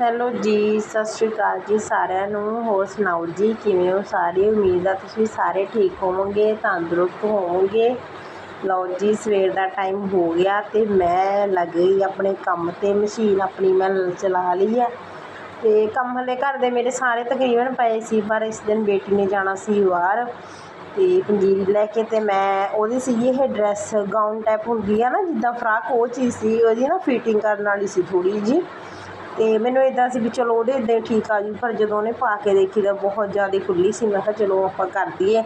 Hello ਜੀ, ਸਤਿ ਸ਼੍ਰੀ ਅਕਾਲ ਜੀ ਸਾਰਿਆਂ ਨੂੰ। ਹੋਰ ਸੁਣਾਓ ਜੀ, ਕਿਵੇਂ ਹੋ ਸਾਰੇ? ਉਮੀਦ ਆ ਤੁਸੀਂ ਸਾਰੇ ਠੀਕ ਹੋਵੋਗੇ, ਤੰਦਰੁਸਤ ਹੋਵੋਗੇ। ਲਓ ਜੀ, ਸਵੇਰ ਦਾ ਟਾਈਮ ਹੋ ਗਿਆ ਤੇ ਮੈਂ ਲੱਗ ਗਈ ਆਪਣੇ ਕੰਮ ਤੇ। ਮਸ਼ੀਨ ਆਪਣੀ ਮੈਂ ਚਲਾ ਲਈ ਆ। ਤੇ ਕੰਮ ਹਲੇ ਘਰ ਦੇ ਮੇਰੇ ਸਾਰੇ ਤਕਰੀਬਨ ਪਏ ਸੀ, ਪਰ ਇਸ ਦਿਨ ਬੇਟੀ ਨੇ ਜਾਣਾ ਸੀ ਬਾਹਰ। ਤੇ ਪੰਜੀਰੀ ਲੈ ਕੇ ਤੇ ਮੈਂ, ਉਹਦੀ ਸੀਗੀ ਇਹ ਡਰੈਸ ਗਾਊਨ ਟਾਈਪ ਹੁੰਦੀ ਆ ਨਾ, ਜਿੱਦਾਂ ਫਰਾਕ, ਉਹ ਚੀਜ਼ ਸੀ, ਉਹਦੀ ਨਾ ਫਿਟਿੰਗ ਕਰਨ ਵਾਲੀ ਸੀ ਥੋੜੀ ਜੀ ਤੇ ਮੈਨੂੰ ਇਦਾਂ ਸੀ ਵੀ ਚਲੋ ਉਹਦੇ ਇਦਾਂ ਹੀ ਠੀਕ ਆ ਜੂ ਪਰ ਜਦੋਂ ਉਹਨੇ ਪਾ ਕੇ ਦੇਖੀ ਤਾਂ ਬਹੁਤ ਜ਼ਿਆਦਾ ਖੁੱਲੀ ਸੀ। ਮੈਂ ਕਿਹਾ ਚਲੋ ਆਪਾਂ ਕਰ ਦਈਏ।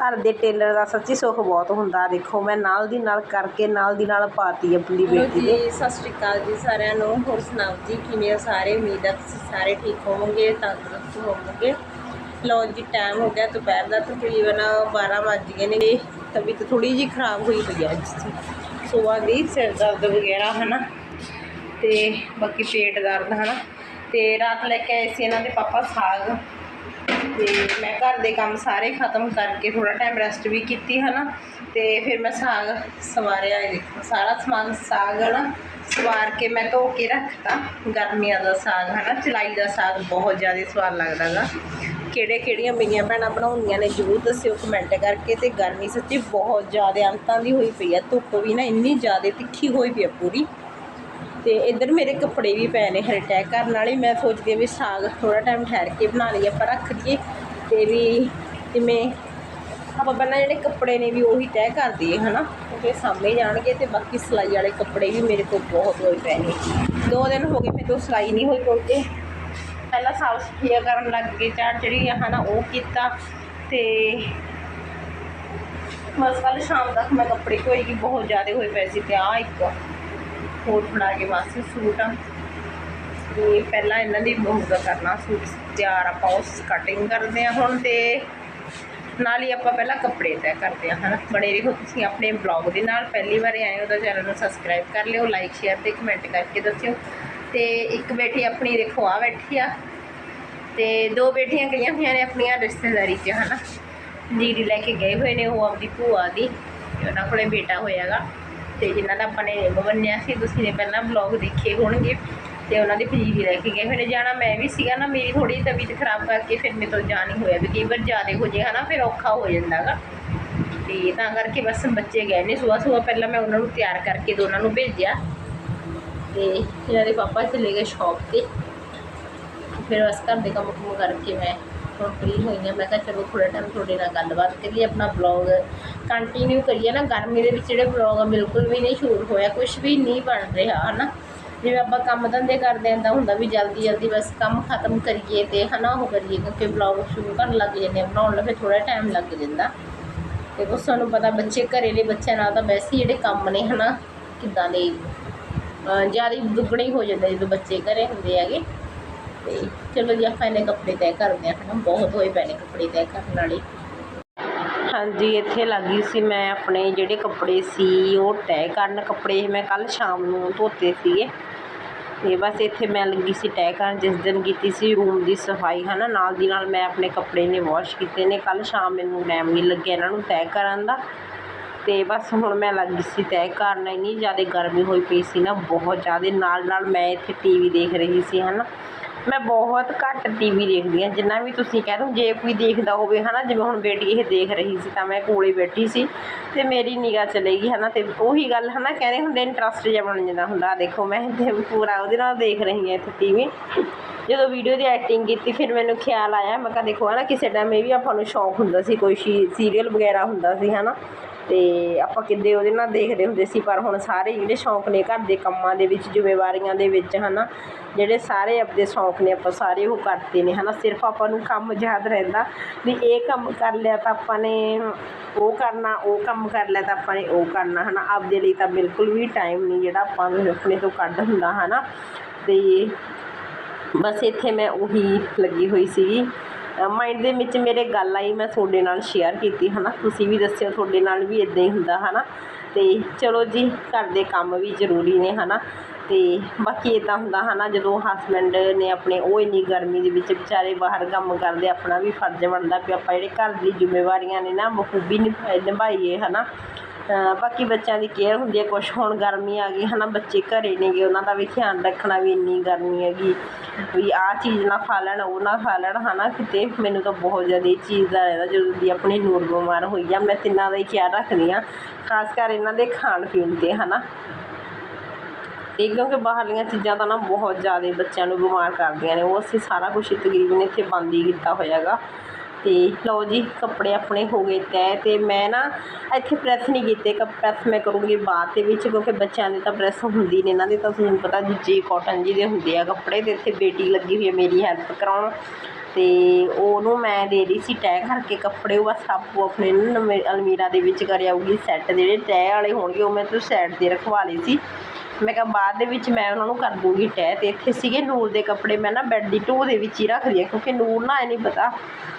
ਘਰ ਦੇ ਟੇਲਰ ਦਾ ਸੱਚੀ ਸੁੱਖ ਬਹੁਤ ਹੁੰਦਾ ਦੇਖੋ ਮੈਂ ਨਾਲ ਦੀ ਨਾਲ ਕਰਕੇ ਨਾਲ ਦੀ ਨਾਲ ਪਾਤੀ ਆਪਣੀ ਹੈਲੋ ਬੇਟੀ ਦੇ ਜੀ ਸਤਿ ਸ਼੍ਰੀ ਅਕਾਲ ਜੀ ਸਾਰਿਆਂ ਨੂੰ। ਹੋਰ ਸੁਣਾਓ ਜੀ ਕਿਵੇਂ ਹੋ ਸਾਰੇ? ਉਮੀਦ ਹੈ ਤੁਸੀਂ ਸਾਰੇ ਠੀਕ ਹੋਵੋਗੇ ਤੰਦਰੁਸਤ ਹੋਵੋਗੇ। ਲਓ ਜੀ ਟਾਈਮ ਹੋ ਗਿਆ ਦੁਪਹਿਰ ਦਾ ਤਕਰੀਬਨ 12 ਵੱਜ ਗਏ ਨੇ। ਤਬੀਅਤ ਥੋੜੀ ਜਿਹੀ ਖਰਾਬ ਹੋਈ ਪਈ ਹੈ ਅੱਜ। ਸਵੇਰ ਦੀ ਸਿਰ ਦਰਦ ਵਗੈਰਾ ਹਨਾ? ਤੇ ਬਾਕੀ ਪੇਟ ਦਰਦ, ਹਨਾ। ਤੇ ਰਾਤ ਲੈ ਕੇ ਆਏ ਸੀ ਇਹਨਾਂ ਦੇ ਪਾਪਾ ਸਾਗ। ਤੇ ਮੈਂ ਘਰ ਦੇ ਕੰਮ ਸਾਰੇ ਖਤਮ ਕਰਕੇ ਥੋੜਾ ਟਾਈਮ ਰੈਸਟ ਵੀ ਕੀਤੀ, ਹਨਾ। ਤੇ ਫਿਰ ਮੈਂ ਸਾਗ ਸਵਾਰਿਆ ਇਹ ਦੇਖੋ, ਸਾਰਾ ਸਮਾਨ ਸਾਗ ਨਾ ਸਵਾਰ ਕੇ ਮੈਂ ਧੋ ਕੇ ਰੱਖਤਾ, ਗਰਮੀਆਂ ਦਾ ਸਾਗ, ਹਨਾ। ਚਲਾਈ ਦਾ ਸਾਗ ਬਹੁਤ ਜ਼ਿਆਦਾ ਸਵਾਦ ਲੱਗਦਾ ਗਾ। ਕਿਹੜੇ ਕਿਹੜੀਆਂ ਮੇਰੀਆਂ ਭੈਣਾਂ ਬਣਾਉਂਦੀਆਂ ਨੇ, ਜਰੂਰ ਦੱਸਿਓ ਕਮੈਂਟ ਕਰਕੇ। ਤੇ ਗਰਮੀ ਸੱਚੀ ਬਹੁਤ ਜ਼ਿਆਦਾ ਅੰਤਾਂ ਦੀ ਹੋਈ ਪਈ ਆ, ਧੁੱਪ ਵੀ ਨਾ ਇੰਨੀ ਜ਼ਿਆਦਾ ਤਿੱਖੀ ਹੋਈ ਪਈ ਆ ਪੂਰੀ। ਤੇ ਇੱਧਰ ਮੇਰੇ ਕੱਪੜੇ ਵੀ ਪਏ ਨੇ ਹਰੇ ਟੈਕ ਕਰਨ ਵਾਲੇ। ਮੈਂ ਸੋਚਦੀ ਹਾਂ ਵੀ ਸਾਗ ਥੋੜਾ ਟਾਈਮ ਠਹਿਰ ਕੇ ਬਣਾ ਲਈਏ, ਆਪਾਂ ਰੱਖ ਲਈਏ ਤੇ ਵੀ ਜਿਵੇਂ ਆਪਾਂ ਪਹਿਲਾਂ ਜਿਹੜੇ ਕੱਪੜੇ ਨੇ ਵੀ ਉਹੀ ਤੈਅ ਕਰ ਦਈਏ, ਹਨਾ? ਉਹਦੇ ਸਾਹਮਣੇ ਜਾਣਗੇ ਤੇ ਬਾਕੀ ਸਿਲਾਈ ਵਾਲੇ ਕੱਪੜੇ ਵੀ ਮੇਰੇ ਕੋਲ ਬਹੁਤ ਹੋਏ ਪਏ ਨੇ। ਦੋ ਦਿਨ ਹੋ ਗਏ ਮੇਰੇ ਤੋਂ ਸਿਲਾਈ ਨਹੀਂ ਹੋਈ ਕਿਉਂਕਿ ਪਹਿਲਾਂ ਸਾਫ਼ ਸਫਾਈਆਂ ਕਰਨ ਲੱਗ ਗਏ ਚਾਰ ਜਿਹੜੀ ਆ, ਹਨਾ, ਉਹ ਕੀਤਾ ਤੇ ਬਸ ਕੱਲ ਸ਼ਾਮ ਤੱਕ ਮੈਂ ਕੱਪੜੇ ਧੋਈ ਗਈ ਬਹੁਤ ਜ਼ਿਆਦਾ ਹੋਏ ਪਏ ਸੀ ਤੇ ਆ ਇੱਕ ਕੋਟ ਫੜਾ ਕੇ ਵਾਸਤੇ ਸੂਟ ਆ। ਤੇ ਪਹਿਲਾਂ ਇਹਨਾਂ ਦੀ ਬਹੁਤ ਕਰਨਾ ਸੂਟ ਤਿਆਰ ਆਪਾਂ ਉਸ ਕਟਿੰਗ ਕਰਦੇ ਆ ਹੁਣ ਤੇ ਨਾਲ ਹੀ ਆਪਾਂ ਪਹਿਲਾਂ ਕੱਪੜੇ ਤੈਅ ਕਰਦੇ ਆ ਹਨਾ? ਬਣੇ ਰਹੋ ਤੁਸੀਂ ਆਪਣੇ ਬਲੌਗ ਦੇ ਨਾਲ। ਪਹਿਲੀ ਵਾਰ ਆਏ ਹੋ ਤਾਂ ਚੈਨਲ ਨੂੰ ਸਬਸਕ੍ਰਾਈਬ ਕਰ ਲਿਓ ਲਾਈਕ ਸ਼ੇਅਰ ਤੇ ਕਮੈਂਟ ਕਰਕੇ ਦੱਸਿਓ। ਤੇ ਇੱਕ ਬੇਟੀ ਆਪਣੀ ਦੇਖੋ ਆ ਬੈਠੀ ਆ। ਤੇ ਦੋ ਬੇਟੀਆਂ ਗਈਆਂ ਹੋਈਆਂ ਨੇ ਆਪਣੀਆਂ ਰਿਸ਼ਤੇਦਾਰੀ 'ਚ, ਹਨਾ? ਜੀਰੀ ਲੈ ਕੇ ਗਏ ਹੋਏ ਨੇ, ਉਹ ਆਪਦੀ ਭੂਆ ਦੀ, ਤੇ ਉਹਨਾਂ ਕੋਲੇ ਬੇਟਾ ਹੋਇਆਗਾ। ਤੇ ਜਿਨ੍ਹਾਂ ਦਾ ਆਪਾਂ ਨੇ ਬੰਨਿਆ ਸੀ, ਤੁਸੀਂ ਨੇ ਪਹਿਲਾਂ ਬਲੌਗ ਦੇਖੇ ਹੋਣਗੇ ਤੇ ਉਹਨਾਂ ਦੀ ਪਨੀਰੀ ਲੈ ਕੇ ਗਏ ਹੋਏ ਜਾਣਾ ਮੈਂ ਵੀ ਸੀਗਾ ਨਾ, ਮੇਰੀ ਥੋੜੀ ਤਬੀਅਤ ਖਰਾਬ ਕਰਕੇ ਫਿਰ ਮੇਰੇ ਤੋਂ ਜਾ ਨਹੀਂ ਹੋਇਆ ਵੀ ਕਈ ਵਾਰ ਜ਼ਿਆਦਾ ਹੋ ਜੇ, ਹਨਾ, ਫਿਰ ਔਖਾ ਹੋ ਜਾਂਦਾਗਾ ਤੇ ਤਾਂ ਕਰਕੇ ਬਸ ਬੱਚੇ ਗਏ ਨੇ ਸਵੇਰ ਸਵੇਰ ਪਹਿਲਾਂ ਮੈਂ ਉਹਨਾਂ ਨੂੰ ਤਿਆਰ ਕਰਕੇ ਦੋਨਾਂ ਨੂੰ ਭੇਜਿਆ। ਤੇ ਇਹਨਾਂ ਦੇ ਪਾਪਾ ਚਲੇ ਗਏ ਸ਼ਾਪ ਤੇ। ਫਿਰ ਬਸ ਘਰ ਦੇ ਕੰਮ ਕੁਮ ਕਰਕੇ ਮੈਂ ਹੁਣ ਫ੍ਰੀ ਹੋਈ ਹਾਂ। ਮੈਂ ਕਿਹਾ ਚਲੋ ਥੋੜਾ ਟਾਈਮ ਤੁਹਾਡੇ ਨਾਲ ਗੱਲਬਾਤ ਕਰੀਏ, ਆਪਣਾ ਬਲੌਗ ਕੰਟੀਨਿਊ ਕਰੀਏ ਨਾ। ਗਰਮੀ ਦੇ ਵਿੱਚ ਜਿਹੜੇ ਬਲੌਗ ਆ ਬਿਲਕੁਲ ਵੀ ਨਹੀਂ ਸ਼ੂਟ ਹੋਇਆ ਕੁਝ ਵੀ ਨਹੀਂ ਬਣ ਰਿਹਾ, ਹਨਾ। ਜਿਵੇਂ ਆਪਾਂ ਕੰਮ ਧੰਦੇ ਕਰਦੇ ਆਂ ਤਾਂ ਹੁੰਦਾ ਵੀ ਜਲਦੀ ਜਲਦੀ ਬਸ ਕੰਮ ਖਤਮ ਕਰੀਏ ਤੇ, ਹਨਾ, ਉਹ ਕਰੀਏ। ਕਿਉਂਕਿ ਬਲੌਗ ਸ਼ੁਰੂ ਕਰਨ ਲੱਗ ਜਾਂਦੇ ਆ ਬਣਾਉਣ ਫਿਰ ਥੋੜਾ ਟਾਈਮ ਲੱਗ ਜਾਂਦਾ। ਤੇ ਉਸ ਤੁਹਾਨੂੰ ਪਤਾ ਬੱਚੇ ਘਰੇ ਦੇ ਬੱਚਿਆਂ ਨਾਲ ਤਾਂ ਵੈਸੇ ਜਿਹੜੇ ਕੰਮ ਨੇ, ਹਨਾ, ਕਿੱਦਾਂ ਦੇ ਜ਼ਿਆਦਾ ਦੁੱਗਣੇ ਹੀ ਹੋ ਜਾਂਦੇ ਜਦੋਂ ਬੱਚੇ ਘਰੇ ਹੁੰਦੇ ਹੈਗੇ। ਤੇ ਚਲੋ ਜੀ, ਆਪਾਂ ਇਹਨੇ ਕੱਪੜੇ ਤੈਅ ਕਰਦੇ ਹਾਂ, ਹਨਾ, ਬਹੁਤ ਹੋਏ ਪਏ ਨੇ ਕੱਪੜੇ ਤੈਅ ਕਰਨ ਵਾਲੇ। ਹਾਂਜੀ, ਇੱਥੇ ਲੱਗੀ ਸੀ ਮੈਂ ਆਪਣੇ ਜਿਹੜੇ ਕੱਪੜੇ ਸੀ, ਉਹ ਤੈਅ ਕਰਨ ਕੱਪੜੇ ਮੈਂ ਕੱਲ ਸ਼ਾਮ ਨੂੰ ਧੋਤੇ ਸੀਗੇ। ਤੇ ਬਸ ਇੱਥੇ ਮੈਂ ਲੱਗੀ ਸੀ ਤੈਅ ਕਰਨ, ਜਿਸ ਦਿਨ ਕੀਤੀ ਸੀ ਰੂਮ ਦੀ ਸਫ਼ਾਈ, ਹਨਾ, ਨਾਲ ਦੀ ਨਾਲ ਮੈਂ ਆਪਣੇ ਕੱਪੜੇ ਨੇ ਵਾਸ਼ ਕੀਤੇ ਨੇ ਕੱਲ ਸ਼ਾਮ ਮੈਨੂੰ ਟਾਈਮ ਨਹੀਂ ਲੱਗਿਆ ਇਹਨਾਂ ਨੂੰ ਤੈਅ ਕਰਨ ਦਾ। ਤੇ ਬਸ ਹੁਣ ਮੈਂ ਲੱਗੀ ਸੀ ਤੈਅ ਕਰਨ, ਇੰਨੀ ਜ਼ਿਆਦਾ ਗਰਮੀ ਹੋਈ ਪਈ ਸੀ ਨਾ, ਬਹੁਤ ਜ਼ਿਆਦਾ। ਨਾਲ ਨਾਲ ਮੈਂ ਇੱਥੇ ਟੀਵੀ ਦੇਖ ਰਹੀ ਸੀ, ਹਨਾ। ਮੈਂ ਬਹੁਤ ਘੱਟ ਟੀਵੀ ਦੇਖਦੀ ਹਾਂ, ਜਿੰਨਾ ਵੀ ਤੁਸੀਂ ਕਹਿ ਦਿਓ ਜੇ ਕੋਈ ਦੇਖਦਾ ਹੋਵੇ ਹੈ ਨਾ ਜਿਵੇਂ ਹੁਣ ਬੇਟੀ ਇਹ ਦੇਖ ਰਹੀ ਸੀ, ਤਾਂ ਮੈਂ ਕੋਲੇ ਬੈਠੀ ਸੀ ਅਤੇ ਮੇਰੀ ਨਿਗਾਹ ਚਲੇਗੀ ਨਾ ਅਤੇ ਉਹੀ ਗੱਲ ਹੈ ਨਾ ਕਹਿੰਦੇ ਹੁੰਦੇ ਇੰਟਰਸਟ ਜਿਹਾ ਬਣ ਜਾਂਦਾ ਹੁੰਦਾ ਦੇਖੋ, ਮੈਂ ਤੇ ਪੂਰਾ ਉਹਦੇ ਨਾਲ ਦੇਖ ਰਹੀ ਹਾਂ ਇੱਥੇ ਟੀਵੀ ਜਦੋਂ ਵੀਡੀਓ ਦੀ ਐਕਟਿੰਗ ਕੀਤੀ, ਫਿਰ ਮੈਨੂੰ ਖਿਆਲ ਆਇਆ, ਮੈਂ ਕਿਹਾ ਦੇਖੋ ਹੈ ਨਾ ਕਿਸੇ ਟਾਈਮ ਇਹ ਵੀ ਆਪਾਂ ਨੂੰ ਸ਼ੌਂਕ ਹੁੰਦਾ ਸੀ, ਕੋਈ ਸੀਰੀਅਲ ਵਗੈਰਾ ਹੁੰਦਾ ਸੀ ਹੈ ਨਾ ਅਤੇ ਆਪਾਂ ਕਿੱਦੇ ਉਹਦੇ ਨਾਲ ਦੇਖਦੇ ਹੁੰਦੇ ਸੀ, ਪਰ ਹੁਣ ਸਾਰੇ ਜਿਹੜੇ ਸ਼ੌਂਕ ਨੇ ਘਰ ਦੇ ਕੰਮਾਂ ਦੇ ਵਿੱਚ, ਜ਼ਿੰਮੇਵਾਰੀਆਂ ਦੇ ਵਿੱਚ ਹੈ ਨਾ ਜਿਹੜੇ ਸਾਰੇ ਆਪਦੇ ਸ਼ੌਂਕ ਨੇ ਆਪਾਂ ਸਾਰੇ ਉਹ ਕਰਦੇ ਨੇ ਹੈ ਨਾ ਸਿਰਫ ਆਪਾਂ ਨੂੰ ਕੰਮ ਯਾਦ ਰਹਿੰਦਾ ਵੀ ਇਹ ਕੰਮ ਕਰ ਲਿਆ ਤਾਂ ਆਪਾਂ ਨੇ ਉਹ ਕਰਨਾ, ਉਹ ਕੰਮ ਕਰ ਲਿਆ ਤਾਂ ਆਪਾਂ ਨੇ ਉਹ ਕਰਨਾ ਹੈ ਨਾ ਆਪਦੇ ਲਈ ਤਾਂ ਬਿਲਕੁਲ ਵੀ ਟਾਈਮ ਨਹੀਂ ਜਿਹੜਾ ਆਪਾਂ ਨੂੰ ਆਪਣੇ ਤੋਂ ਕੱਢ ਹੁੰਦਾ ਹੈ ਨਾ ਅਤੇ ਬਸ ਇੱਥੇ ਮੈਂ ਉਹੀ ਲੱਗੀ ਹੋਈ ਸੀਗੀ। ਮਾਈਂਡ ਦੇ ਵਿੱਚ ਮੇਰੇ ਗੱਲ ਆਈ, ਮੈਂ ਤੁਹਾਡੇ ਨਾਲ ਸ਼ੇਅਰ ਕੀਤੀ, ਹਨਾ? ਤੁਸੀਂ ਵੀ ਦੱਸਿਓ, ਤੁਹਾਡੇ ਨਾਲ ਵੀ ਇਦਾਂ ਹੀ ਹੁੰਦਾ, ਹਨਾ? ਤੇ ਚਲੋ ਜੀ, ਘਰ ਦੇ ਕੰਮ ਵੀ ਜ਼ਰੂਰੀ ਨੇ, ਹਨਾ? ਤੇ ਬਾਕੀ ਇਦਾਂ ਹੁੰਦਾ, ਹਨਾ? ਜਦੋਂ ਹਸਬੈਂਡ ਨੇ ਆਪਣੇ, ਉਹ ਇੰਨੀ ਗਰਮੀ ਦੇ ਵਿੱਚ ਵਿਚਾਰੇ ਬਾਹਰ ਕੰਮ ਕਰਦੇ, ਆਪਣਾ ਵੀ ਫਰਜ਼ ਬਣਦਾ ਵੀ ਆਪਾਂ ਜਿਹੜੇ ਘਰ ਦੀ ਜ਼ਿੰਮੇਵਾਰੀਆਂ ਨੇ ਨਾ ਬਖੂਬੀ ਨਿਭਾ- ਨਿਭਾਈਏ, ਹਨਾ? ਅਹ ਬਾਕੀ ਬੱਚਿਆਂ ਦੀ ਕੇਅਰ ਹੁੰਦੀ ਹੈ ਕੁਛ ਹੁਣ ਗਰਮੀ ਆ ਗਈ, ਹਨਾ, ਬੱਚੇ ਘਰੇ ਨੇਗੇ, ਉਹਨਾਂ ਦਾ ਵੀ ਧਿਆਨ ਰੱਖਣਾ ਵੀ ਇੰਨੀ ਗਰਮੀ ਹੈਗੀ, ਵੀ ਆਹ ਚੀਜ਼ ਨਾ ਖਾ ਲੈਣ, ਉਹ ਨਾ ਖਾ ਲੈਣ, ਹਨਾ, ਕਿਤੇ ਮੈਨੂੰ ਤਾਂ ਬਹੁਤ ਜ਼ਿਆਦਾ ਇਹ ਚੀਜ਼ ਦਾ ਰਹਿੰਦਾ ਜਦੋਂ ਦੀ ਆਪਣੀ ਨੂਰ ਬਿਮਾਰ ਹੋਈ ਆ, ਮੈਂ ਤਿੰਨਾਂ ਦਾ ਹੀ ਖਿਆਲ ਰੱਖਦੀ ਹਾਂ ਖਾਸ ਕਰ ਇਹਨਾਂ ਦੇ ਖਾਣ ਪੀਣ ਤੇ, ਹਨਾ। ਤੇ ਕਿਉਂਕਿ ਬਾਹਰਲੀਆਂ ਚੀਜ਼ਾਂ ਤਾਂ ਨਾ ਬਹੁਤ ਜ਼ਿਆਦਾ ਬੱਚਿਆਂ ਨੂੰ ਬਿਮਾਰ ਕਰਦੀਆਂ ਨੇ, ਉਹ ਅਸੀਂ ਸਾਰਾ ਕੁਝ ਤਕਰੀਬਨ ਇੱਥੇ ਬੰਦ ਹੀ ਕੀਤਾ ਹੋਇਆਗਾ। ਤੇ ਲਓ ਜੀ, ਕੱਪੜੇ ਆਪਣੇ ਹੋ ਗਏ ਤੈਅ ਤੇ ਮੈਂ ਨਾ ਇੱਥੇ ਪ੍ਰੈਸ ਨਹੀਂ ਕੀਤੇ। ਕੱਪ ਪ੍ਰੈਸ ਮੈਂ ਕਰੂੰਗੀ ਬਾਅਦ ਦੇ ਵਿੱਚ, ਕਿਉਂਕਿ ਬੱਚਿਆਂ ਦੇ ਤਾਂ ਪ੍ਰੈਸ ਹੁੰਦੀ ਨੇ ਇਹਨਾਂ ਦੇ, ਤਾਂ ਤੁਹਾਨੂੰ ਪਤਾ ਦੂਜੇ ਕਾਟਨ ਜੀ ਦੇ ਹੁੰਦੇ ਆ ਕੱਪੜੇ ਤੇ, ਇੱਥੇ ਬੇਟੀ ਲੱਗੀ ਹੋਈ ਹੈ ਮੇਰੀ ਹੈਲਪ ਕਰਾਉਣ। ਤੇ ਉਹਨੂੰ ਮੈਂ ਦੇ ਰਹੀ ਸੀ ਤੈਅ ਕਰਕੇ ਕੱਪੜੇ, ਉਹ ਬਸ ਆਪੋ ਆਪਣੇ ਨੂੰ ਅਲਮੀਰਾ ਦੇ ਵਿੱਚ ਕਰ ਆਊਗੀ ਸੈੱਟ ਜਿਹੜੇ ਤੈਅ ਵਾਲੇ ਹੋਣਗੇ, ਉਹ ਮੈਂ ਤੋਂ ਸਾਈਡ ਤੇ ਰਖਵਾ ਲਏ ਸੀ। ਮੈਂ ਕਿਹਾ ਬਾਅਦ ਦੇ ਵਿੱਚ ਮੈਂ ਉਹਨਾਂ ਨੂੰ ਕਰ ਦੂੰਗੀ ਤੈਅ ਤੇ ਇੱਥੇ ਸੀਗੇ ਨੂਰ ਦੇ ਕੱਪੜੇ, ਮੈਂ ਨਾ ਬੈੱਡ ਦੀ ਢੋ ਦੇ ਵਿੱਚ ਹੀ ਰੱਖਦੀ ਹਾਂ ਕਿਉਂਕਿ ਨੂਰ ਨਾ ਇਹ ਨਹੀਂ ਪਤਾ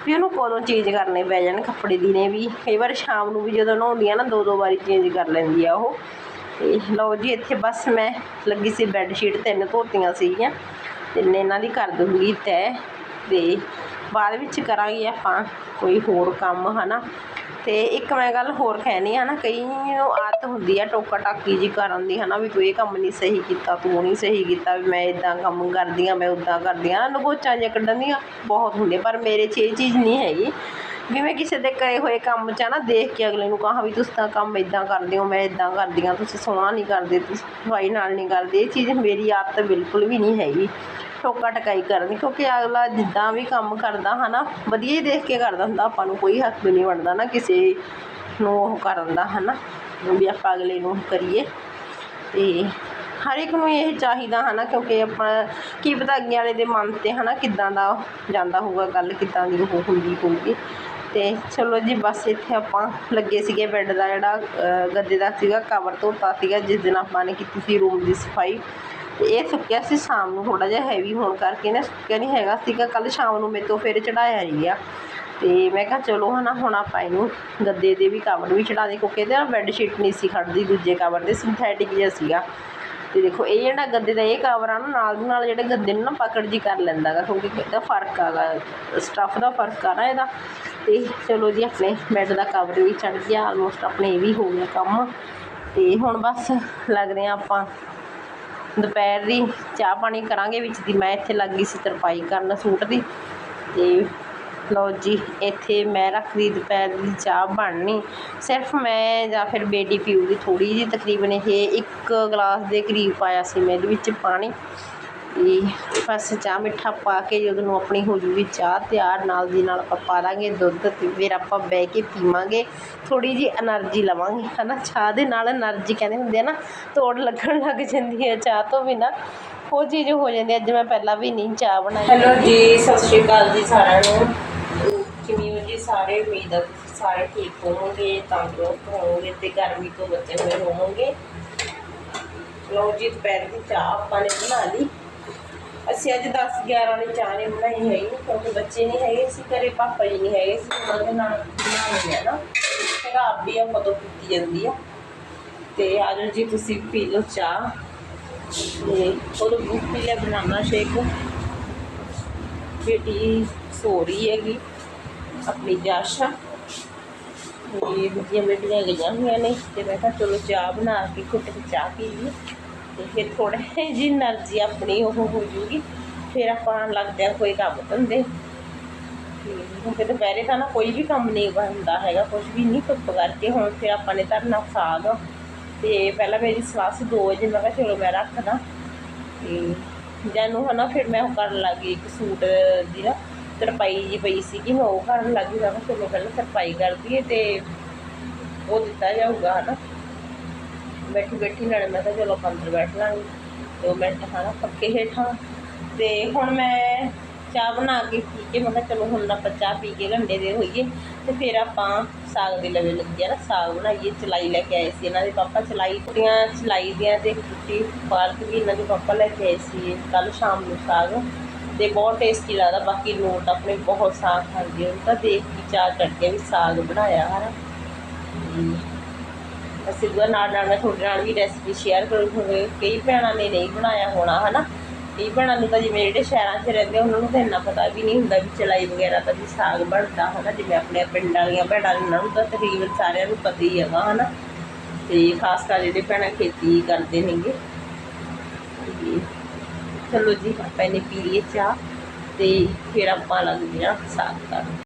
ਵੀ ਉਹਨੂੰ ਕਦੋਂ ਚੇਂਜ ਕਰਨੇ ਪੈ ਜਾਣ ਕੱਪੜੇ ਦੀ ਨੇ ਵੀ। ਕਈ ਵਾਰ ਸ਼ਾਮ ਨੂੰ ਵੀ ਜਦੋਂ ਨਹਾਉਂਦੀ ਆ ਨਾ ਦੋ ਦੋ ਵਾਰੀ ਚੇਂਜ ਕਰ ਲੈਂਦੀ ਆ ਉਹ। ਤੇ ਲਓ ਜੀ, ਇੱਥੇ ਬਸ ਮੈਂ ਲੱਗੀ ਸੀ ਬੈੱਡ ਸ਼ੀਟ ਤਿੰਨ ਧੋਤੀਆਂ ਸੀਗੀਆਂ। ਤਿੰਨ ਇਹਨਾਂ ਦੀ ਕਰ ਦੂੰਗੀ ਤੈਅ ਤੇ ਬਾਅਦ ਵਿੱਚ ਕਰਾਂਗੇ ਆਪਾਂ ਕੋਈ ਹੋਰ ਕੰਮ, ਹਨਾ। ਤੇ ਇੱਕ ਮੈਂ ਗੱਲ ਹੋਰ ਕਹਿਣੀ ਹੈ ਨਾ ਕਈ ਨੂੰ ਆਦਤ ਹੁੰਦੀ ਆ ਟੋਕਾ ਟਾਕੀ ਜੀ ਕਰਨ ਦੀ, ਹਨਾ, ਵੀ ਤੂੰ ਇਹ ਕੰਮ ਨਹੀਂ ਸਹੀ ਕੀਤਾ, ਤੂੰ ਨਹੀਂ ਸਹੀ ਕੀਤਾ, ਵੀ ਮੈਂ ਇਦਾਂ ਕੰਮ ਕਰਦੀ ਆ, ਮੈਂ ਉਦਾਂ ਕਰਦੀ ਆ। ਨਗੋਚਾਂ ਜਿਹੀਆਂ ਕੱਢਣ ਦੀਆਂ ਬਹੁਤ ਹੁੰਦੇ ਪਰ ਮੇਰੇ 'ਚ ਇਹ ਚੀਜ਼ ਨਹੀਂ ਹੈਗੀ। ਵੀ ਮੈਂ ਕਿਸੇ ਦੇ ਕਰੇ ਹੋਏ ਕੰਮ 'ਚ ਆ ਨਾ, ਦੇਖ ਕੇ ਅਗਲੇ ਨੂੰ ਕਹਾਂ ਵੀ ਤੁਸੀਂ ਤਾਂ ਕੰਮ ਇਦਾਂ ਕਰਦੇ ਹੋ, ਮੈਂ ਇਦਾਂ ਕਰਦੀ ਆ, ਤੁਸੀਂ ਸੋਹਣਾ ਨਹੀਂ ਕਰਦੇ, ਤੁਸੀਂ ਸਫ਼ਾਈ ਨਾਲ ਨਹੀਂ ਕਰਦੇ, ਇਹ ਚੀਜ਼ ਮੇਰੀ ਆਦਤ ਬਿਲਕੁਲ ਵੀ ਨਹੀਂ ਹੈਗੀ। ਟੋਕਾ ਟਕਾਈ ਕਰਨ, ਕਿਉਂਕਿ ਅਗਲਾ ਜਿੱਦਾਂ ਵੀ ਕੰਮ ਕਰਦਾ ਹਨਾ, ਵਧੀਆ ਹੀ ਦੇਖ ਕੇ ਕਰਦਾ ਹੁੰਦਾ, ਆਪਾਂ ਨੂੰ ਕੋਈ ਹੱਕ ਵੀ ਨਹੀਂ ਬਣਦਾ ਨਾ ਕਿਸੇ ਨੂੰ ਉਹ ਕਰਨ ਦਾ ਹਨਾ, ਵੀ ਆਪਾਂ ਅਗਲੇ ਨੂੰ ਕਰੀਏ। ਤੇ ਹਰ ਇੱਕ ਨੂੰ ਇਹ ਚਾਹੀਦਾ ਹਨਾ, ਕਿਉਂਕਿ ਆਪਾਂ ਕੀ ਪਤਾ ਅੱਗੇ ਵਾਲੇ ਦੇ ਮਨ ਤੇ ਹਨਾ ਕਿੱਦਾਂ ਦਾ ਜਾਂਦਾ ਹੋਊਗਾ ਗੱਲ, ਕਿੱਦਾਂ ਦੀ ਉਹ ਹੁੰਦੀ ਹੋਊਗੀ। ਤੇ ਚਲੋ ਜੀ, ਬਸ ਇੱਥੇ ਆਪਾਂ ਲੱਗੇ ਸੀਗੇ ਬੈੱਡ ਦਾ ਜਿਹੜਾ ਗੱਦੇ ਦਾ ਸੀਗਾ ਕਵਰ ਧੋਤਾ ਸੀਗਾ, ਜਿਸ ਦਿਨ ਆਪਾਂ ਨੇ ਕੀਤੀ ਸੀ ਰੂਮ ਦੀ ਸਫ਼ਾਈ। ਤੇ ਇਹ ਸੁੱਕਿਆ ਸੀ ਸ਼ਾਮ ਨੂੰ ਥੋੜਾ ਜਿਹਾ ਹੈਵੀ ਹੋਣ ਕਰਕੇ ਨਾ ਸੁੱਕਿਆ ਨਹੀਂ ਹੈਗਾ ਸੀਗਾ। ਕੱਲ ਸ਼ਾਮ ਨੂੰ ਮੇਰੇ ਤੋਂ ਫਿਰ ਚੜਾਇਆ ਰਹੀ ਆ ਤੇ ਮੈਂ ਕਿਹਾ ਚਲੋ ਹਨਾ, ਹੁਣ ਆਪਾਂ ਇਹਨੂੰ ਗੱਦੇ ਦੇ ਵੀ ਕਵਰ ਵੀ ਚੜਾ ਦੇ, ਕਿਉਂਕਿ ਇਹਦੇ ਨਾਲ ਬੈੱਡ ਸ਼ੀਟ ਨਹੀਂ ਸੀ ਖੜਦੀ ਦੂਜੇ ਕਵਰ 'ਤੇ ਸਿੰਥੈਟਿਕ ਜਿਹਾ ਸੀਗਾ। ਤੇ ਦੇਖੋ, ਇਹ ਜਿਹੜਾ ਗੱਦੇ ਦਾ ਇਹ ਕਵਰ ਆ ਨਾ, ਨਾਲ ਦੀ ਨਾਲ ਜਿਹੜੇ ਗੱਦੇ ਨੂੰ ਨਾ ਪਕੜ ਜੀ ਕਰ ਲੈਂਦਾ ਗਾ, ਕਿਉਂਕਿ ਇਹਦਾ ਫ਼ਰਕ ਆਗਾ ਸਟੱਫ ਦਾ ਫ਼ਰਕ ਆ ਨਾ ਇਹਦਾ। ਤੇ ਚਲੋ ਜੀ, ਆਪਣੇ ਬੈੱਡ ਦਾ ਕਵਰ ਵੀ ਚੜ ਗਿਆ ਆਲਮੋਸਟ ਆਪਣੇ ਇਹ ਵੀ ਹੋ ਗਿਆ ਕੰਮ। ਤੇ ਹੁਣ ਬਸ ਲੱਗਦੇ ਆ ਆਪਾਂ ਦੁਪਹਿਰ ਦੀ ਚਾਹ ਪਾਣੀ ਕਰਾਂਗੇ, ਵਿੱਚ ਦੀ ਮੈਂ ਇੱਥੇ ਲੱਗ ਗਈ ਸੀ ਤਰਪਾਈ ਕਰਨ ਸੂਟ ਦੀ। ਤੇ ਲਓ ਜੀ, ਇੱਥੇ ਮੈਂ ਰੱਖਦੀ ਦੁਪਹਿਰ ਦੀ ਚਾਹ ਬਣਨੀ। ਸਿਰਫ ਮੈਂ ਜਾਂ ਫਿਰ ਬੇਟੀ ਪੀਊਗੀ ਥੋੜੀ ਜੀ ਤਕਰੀਬਨ ਇਹ ਇੱਕ ਗਲਾਸ ਦੇ ਕਰੀਬ ਪਾਇਆ ਸੀ, ਮੈਂ ਇਹਦੇ ਵਿੱਚ ਪਾਣੀ। ਜੀ ਬਸ ਚਾਹ ਮਿੱਠਾ ਪਾ ਕੇ ਜਦੋਂ ਨੂੰ ਆਪਣੀ ਹੋ ਜੂਗੀ ਚਾਹ ਤਿਆਰ, ਨਾਲ ਦੀ ਨਾਲ ਆਪਾਂ ਪਾ ਲਾਂਗੇ ਦੁੱਧ ਤੇ ਫਿਰ ਆਪਾਂ ਬਹਿ ਕੇ ਪੀਵਾਂਗੇ। ਥੋੜੀ ਜੀ એનર્ਜੀ ਲਵਾਂਗੇ, ਹਨਾ? ਚਾਹ ਦੇ ਨਾਲ એનર્ਜੀ ਕਹਿੰਦੇ ਹੁੰਦੇ ਆ ਨਾ, ਤੋੜ ਲੱਗਣ ਲੱਗ ਜਾਂਦੀ ਹੈ ਚਾਹ ਤੋਂ ਬਿਨਾ। ਉਹ ਚੀਜ਼ ਹੋ ਜਾਂਦੀ ਅੱਜ ਮੈਂ ਪਹਿਲਾਂ ਵੀ ਨਹੀਂ ਚਾਹ ਬਣਾਈ। ਹੈਲੋ ਜੀ, ਸਤਿ ਸ਼੍ਰੀ ਅਕਾਲ ਜੀ ਸਾਰਿਆਂ ਨੂੰ। ਕਿਵੇਂ ਹੋ ਜੀ ਸਾਰੇ? ਉਮੀਦ ਆ ਸਾਰੇ ਠੀਕ ਹੋਵੋਗੇ, ਤੰਦਰੁਸਤ ਹੋਵੋਗੇ ਤੇ ਗਰਮੀ ਤੋਂ ਬਚੇ ਹੋਏ ਹੋਵੋਗੇ। ਲੋ ਜੀ, ਦੁਪਹਿਰ ਦੀ ਚਾਹ ਆਪਾਂ ਨੇ ਬਣਾ ਲਈ। ਅਸੀਂ ਅੱਜ 10 11 ਦੇ ਚਾਹ ਨਹੀਂ ਬਣਾਈ ਹੈਗੀ, ਕਿਉਂਕਿ ਬੱਚੇ ਨਹੀਂ ਹੈਗੇ ਸੀ ਘਰੇ ਪਾਪਾ ਜੀ ਨਹੀਂ ਹੈਗੇ ਸੀ ਉਹਨਾਂ ਦੇ ਨਾਲ ਬਣਾਉਣੀ ਹੈ ਨਾ। ਫਿਰ ਆਪ ਵੀ ਆਪਾਂ ਤੋਂ ਪੀਤੀ ਜਾਂਦੀ ਆ। ਤੇ ਆ ਜਾਓ ਜੀ, ਤੁਸੀਂ ਪੀ ਲਓ ਚਾਹ। ਤੇ ਉਹ ਪੀ ਲੈ ਬਣਾਉਣਾ ਸ਼ੇਕ। ਬੇਟੀ ਸੋ ਰਹੀ ਹੈਗੀ, ਆਪਣੀ ਜਾਸ਼ਾ। ਇਹ ਦੂਜੀਆਂ ਬੇਟੀਆਂ ਗਈਆਂ ਹੋਈਆਂ ਨੇ, ਤੇ ਮੈਂ ਕਿਹਾ ਚਲੋ ਚਾਹ ਬਣਾ ਕੇ ਘੁੱਟ ਕੇ ਚਾਹ ਪੀ ਲਈਏ। ਤੇ ਫਿਰ ਥੋੜ੍ਹੀ ਜੀ એનર્ਜੀ ਆਪਣੀ ਉਹ ਹੋ ਜੂਗੀ, ਫਿਰ ਆਪਾਂ ਲੱਗਦੇ ਆ ਕੋਈ ਕੰਮ ਧੰਦੇ। ਹੁਣ ਤੇ ਦੁਪਹਿਰੇ ਤਾਂ ਨਾ ਕੋਈ ਵੀ ਕੰਮ ਨਹੀਂ ਹੁੰਦਾ ਹੈਗਾ ਕੁਝ ਵੀ ਨਹੀਂ ਧੁੱਪ ਕਰਕੇ, ਹੁਣ ਫਿਰ ਆਪਾਂ ਨੇ ਧਰਨਾ ਸਾਗ। ਤੇ ਪਹਿਲਾਂ ਮੇਰੀ ਸਲਾਸ ਦੋ ਵਜੇ, ਮੈਂ ਕਿਹਾ ਚਲੋ ਮੈਂ ਰੱਖਦਾ। ਤੇ ਜਾਨੂੰ ਹਨਾ, ਫਿਰ ਮੈਂ ਉਹ ਕਰਨ ਲੱਗੀ ਇੱਕ ਸੂਟ ਦੀ ਨਾ ਤਰਪਾਈ ਜੀ ਪਈ ਸੀ ਕਿ ਮੈਂ ਉਹ ਕਰਨ ਲੱਗੀ ਮੈਂ ਕਿਹਾ ਚਲੋ ਪਹਿਲਾਂ ਤਰਪਾਈ ਕਰਦੀ ਹੈ ਤੇ ਉਹ ਦਿੱਤਾ ਜਾਊਗਾ ਹਨਾ। ਬੈਠੀ ਬੈਠੀ ਨਾਲੇ ਮੈਂ ਕਿਹਾ ਚਲੋ ਆਪਾਂ ਅੰਦਰ ਬੈਠ ਲਾਂਗੇ। ਦੋ ਮਿੰਟ ਹਨਾ ਪੱਕੇ ਹੇਠਾਂ। ਤੇ ਹੁਣ ਮੈਂ ਚਾਹ ਬਣਾ ਕੇ ਪੀ ਕੇ ਮੈਂ ਕਿਹਾ ਚਲੋ ਹੁਣ ਆਪਾਂ ਚਾਹ ਪੀ ਕੇ ਘੰਟੇ ਦੇ ਹੋਈਏ। ਤੇ ਫਿਰ ਆਪਾਂ ਸਾਗ ਦੇ ਲਵੇ ਲੱਗੇ ਆ ਨਾ, ਸਾਗ ਬਣਾਈਏ, ਚਲਾਈ ਲੈ ਕੇ ਆਏ ਸੀ ਇਹਨਾਂ ਦੇ ਪਾਪਾ। ਚਲਾਈ ਕੁੱਟੀਆਂ ਚਲਾਈ ਦੀਆਂ ਤੇ ਕੁੱਟੀ ਪਾਲਕ ਵੀ ਇਹਨਾਂ ਦੇ ਪਾਪਾ ਲੈ ਕੇ ਆਏ ਸੀ ਕੱਲ ਸ਼ਾਮ ਨੂੰ ਸਾਗ। ਤੇ ਬਹੁਤ ਟੇਸਟੀ ਲੱਗਦਾ, ਬਾਕੀ ਨੋਟ ਆਪਣੇ ਬਹੁਤ ਸਾਗ ਖਾਂਦੇ ਹੋ ਤਾਂ ਦੇਖ ਕੇ ਚਾਹ ਚੜ ਕੇ ਵੀ ਸਾਗ ਬਣਾਇਆ ਹਨਾ। ਤੇ ਅਸੀਂ ਦੁਆ ਨਾਲ ਨਾਲ ਮੈਂ ਤੁਹਾਡੇ ਨਾਲ ਵੀ ਰੈਸਪੀ ਸ਼ੇਅਰ ਕਰੂੰਗੀ ਕਈ ਭੈਣਾਂ ਨੇ ਨਹੀਂ ਬਣਾਇਆ ਹੋਣਾ, ਹਨਾ? ਕਈ ਭੈਣਾਂ ਨੂੰ ਤਾਂ ਜਿਵੇਂ ਜਿਹੜੇ ਸ਼ਹਿਰਾਂ 'ਚ ਰਹਿੰਦੇ, ਉਹਨਾਂ ਨੂੰ ਤਾਂ ਇੰਨਾ ਪਤਾ ਵੀ ਨਹੀਂ ਹੁੰਦਾ ਵੀ ਚਲਾਈ ਵਗੈਰਾ ਤਾਂ ਵੀ ਸਾਗ ਬਣਦਾ, ਹਨਾ? ਜਿਵੇਂ ਆਪਣੇ ਪਿੰਡ ਵਾਲੀਆਂ ਭੈਣਾਂ ਨੇ ਉਹਨਾਂ ਨੂੰ ਤਾਂ ਤਕਰੀਬਨ ਸਾਰਿਆਂ ਨੂੰ ਪਤਾ ਹੀ ਹੈਗਾ, ਹਨਾ? ਤੇ ਖਾਸ ਕਰ ਜਿਹੜੇ ਭੈਣਾਂ ਖੇਤੀ ਕਰਦੇ ਨੇਗੇ। ਚਲੋ ਜੀ, ਆਪਾਂ ਇਹਨੇ ਪੀ ਲਈਏ ਚਾਹ ਤੇ ਫਿਰ ਆਪਾਂ ਲੱਗਦੇ ਆ ਸਾਗ ਕਰਨ